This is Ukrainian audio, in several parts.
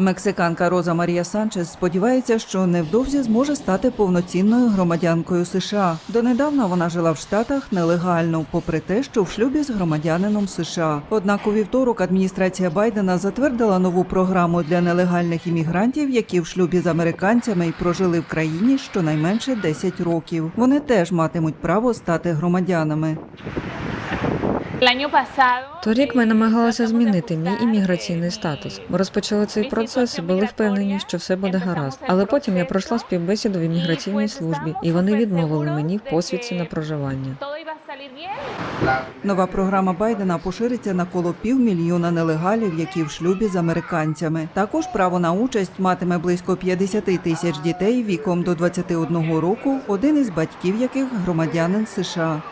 Мексиканка Роза Марія Санчес сподівається, що невдовзі зможе стати повноцінною громадянкою США. Донедавна вона жила в Штатах нелегально, попри те, що в шлюбі з громадянином США. Однак у вівторок адміністрація Байдена затвердила нову програму для нелегальних іммігрантів, які в шлюбі з американцями і прожили в країні щонайменше 10 років. Вони теж матимуть право стати громадянами. Торік ми намагалися змінити мій імміграційний статус. Ми розпочали цей процес і були впевнені, що все буде гаразд. Але потім я пройшла співбесіду в імміграційній службі, і вони відмовили мені в посвідці на проживання. Нова програма Байдена пошириться на коло півмільйона нелегалів, які в шлюбі з американцями. Також право на участь матиме близько 50 тисяч дітей віком до 21 року, один із батьків яких громадянин США.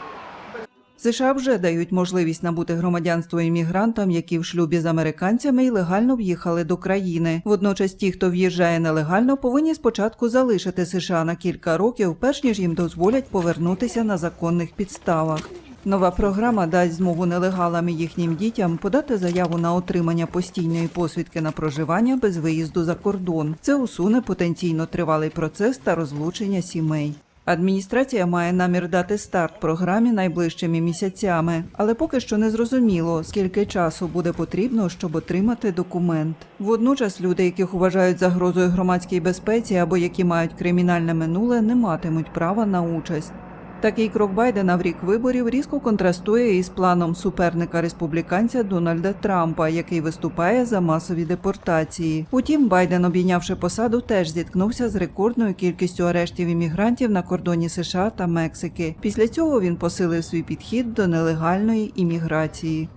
США вже дають можливість набути громадянство іммігрантам, які в шлюбі з американцями і легально в'їхали до країни. Водночас, ті, хто в'їжджає нелегально, повинні спочатку залишити США на кілька років, перш ніж їм дозволять повернутися на законних підставах. Нова програма дасть змогу нелегалам і їхнім дітям подати заяву на отримання постійної посвідки на проживання без виїзду за кордон. Це усуне потенційно тривалий процес та розлучення сімей. Адміністрація має намір дати старт програмі найближчими місяцями, але поки що не зрозуміло, скільки часу буде потрібно, щоб отримати документ. Водночас люди, яких вважають загрозою громадській безпеці або які мають кримінальне минуле, не матимуть права на участь. Такий крок Байдена в рік виборів різко контрастує із планом суперника республіканця Дональда Трампа, який виступає за масові депортації. Утім, Байден, обійнявши посаду, теж зіткнувся з рекордною кількістю арештів іммігрантів на кордоні США та Мексики. Після цього він посилив свій підхід до нелегальної імміграції.